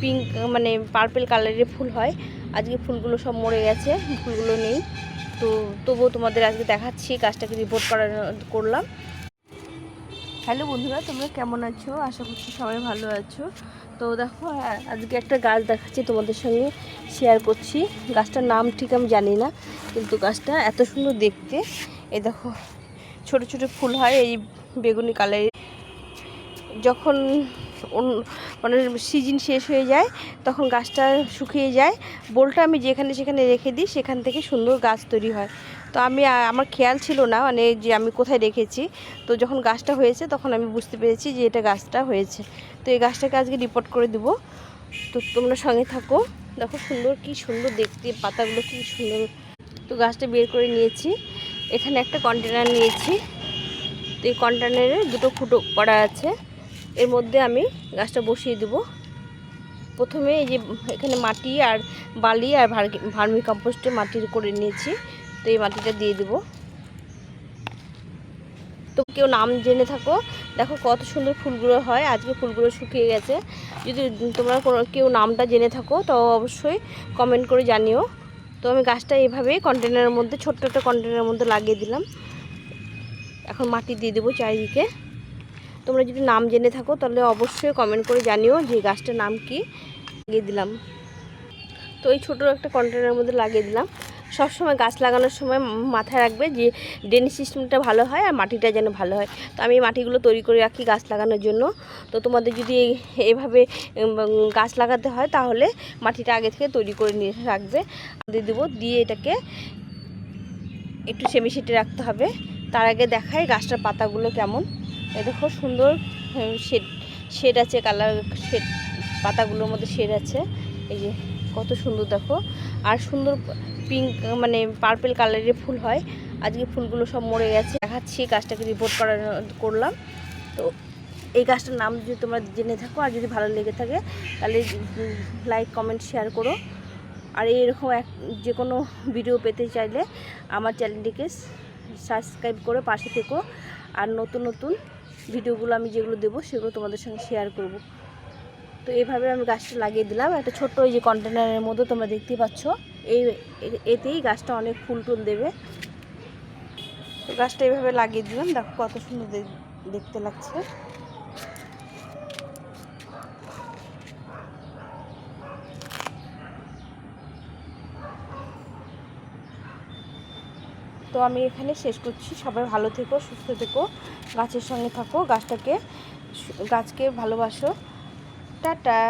Pink মানে purple কালারের ফুল হয়। আজকে ফুলগুলো সব মরে গেছে, ফুলগুলো নেই। তো তবুও তোমাদের আজকে দেখাচ্ছি গাছটাকে রিপোর্ট করার, করলাম। হ্যালো বন্ধুরা, তোমরা কেমন আছো? আশা করছি সবাই ভালো আছো। তো দেখো আ- আজকে একটা গাছ দেখাচ্ছি তোমাদের সঙ্গে শেয়ার করছি। গাছটার নাম ঠিক আমি জানি না, কিন্তু গাছটা এত সুন্দর দেখতে। এই দেখো, ছোট ছোট ফুল হয় এই বেগুনি কালারের যখন মানে সিজন শেষ হয়ে যায়, তখন গাছটা শুকিয়ে যায়। বোলটা আমি যেখানে সেখানে রেখে দিই, সেখান থেকে সুন্দর গাছ তৈরি হয়। তো আমি আমার খেয়াল ছিল না মানে যে আমি কোথায় রেখেছি। তো যখন গাছটা হয়েছে, তখন আমি বুঝতে পেরেছি যে এটা গাছটা হয়েছে। তো এই গাছটাকে আজকে রিপোর্ট করে দিব। তো তোমরা সঙ্গে থাকো। দেখো সুন্দর, কি সুন্দর দেখতে, পাতাগুলো কি সুন্দর। তো গাছটা বের করে নিয়েছি। এখানে একটা কন্টেনার নিয়েছি। তো এই কন্টেনারে দুটো ফুটো করা আছে। এর মধ্যে আমি গাছটা বসিয়ে দেবো। প্রথমে এই যে এখানে মাটি আর বালি আর ভার্মি কম্পোস্টে মাটির করে নিয়েছি। তো এই মাটিটা দিয়ে দেবো। তো কেউ নাম জেনে থাকো, দেখো কত সুন্দর ফুলগুলো হয়। আজকে ফুলগুলো শুকিয়ে গেছে। যদি তোমরা কোনো, কেউ নামটা জেনে থাকো, তো অবশ্যই কমেন্ট করে জানিও। তো আমি গাছটা এভাবেই কন্টেনারের মধ্যে, ছোট্ট একটা কন্টেনারের মধ্যে লাগিয়ে দিলাম। এখন মাটি দিয়ে দেবো চারিদিকে। তোমরা যদি নাম জেনে থাকো, তাহলে অবশ্যই কমেন্ট করে জানিও যে গাছটার নাম কি। লাগিয়ে দিলাম। তো এই ছোটো একটা কন্টেনারের মধ্যে লাগিয়ে দিলাম। সব সময় গাছ লাগানোর সময় মাথায় রাখবে যে ড্রেনেজ সিস্টেমটা ভালো হয় আর মাটিটা যেন ভালো হয়। তো আমি মাটিগুলো তৈরি করে রাখি গাছ লাগানোর জন্য। তো তোমাদের যদি এভাবে গাছ লাগাতে হয়, তাহলে মাটিটা আগে থেকে তৈরি করে নিয়ে রাখবে। দিয়ে দেবো, দিয়ে এটাকে একটু সেমি সেটে রাখতে হবে। তার আগে দেখায় গাছটার পাতাগুলো কেমন। দেখো সুন্দর শেড শেড আছে কালার শেড পাতাগুলোর মধ্যে শেড আছে। এই যে কত সুন্দর দেখো। আর সুন্দর পিঙ্ক মানে পার্পেল কালারের ফুল হয়। আজকে ফুলগুলো সব মরে গেছে। দেখাচ্ছি, গাছটাকে রিপোর্ট করার, করলাম। তো এই গাছটার নাম যদি তোমরা জেনে থাকো, আর যদি ভালো লেগে থাকে, তাহলে লাইক কমেন্ট শেয়ার করো। আর এরকম এক যে কোনো ভিডিও পেতে চাইলে, আমার চ্যানেলটিকে সাবস্ক্রাইব করে পাশে থেকো। আর নতুন নতুন ভিডিওগুলো আমি যেগুলো দেবো সেগুলো তোমাদের সঙ্গে শেয়ার করব। তো এইভাবে আমি গাছটা লাগিয়ে দিলাম। একটা ছোট্ট ওই যে কন্টেনারের মধ্যে তোমরা দেখতে পাচ্ছ। এই এতেই গাছটা অনেক ফুল টুল দেবে। তো গাছটা এইভাবে লাগিয়ে দিলাম। দেখো কত সুন্দর দেখতে লাগছে। তো আমি এখানে শেষ করছি। সবাই ভালো থেকো, সুস্থ থেকো, গাছের সঙ্গে থাকো, গাছটাকে গাছকে ভালোবাসো। টাটা।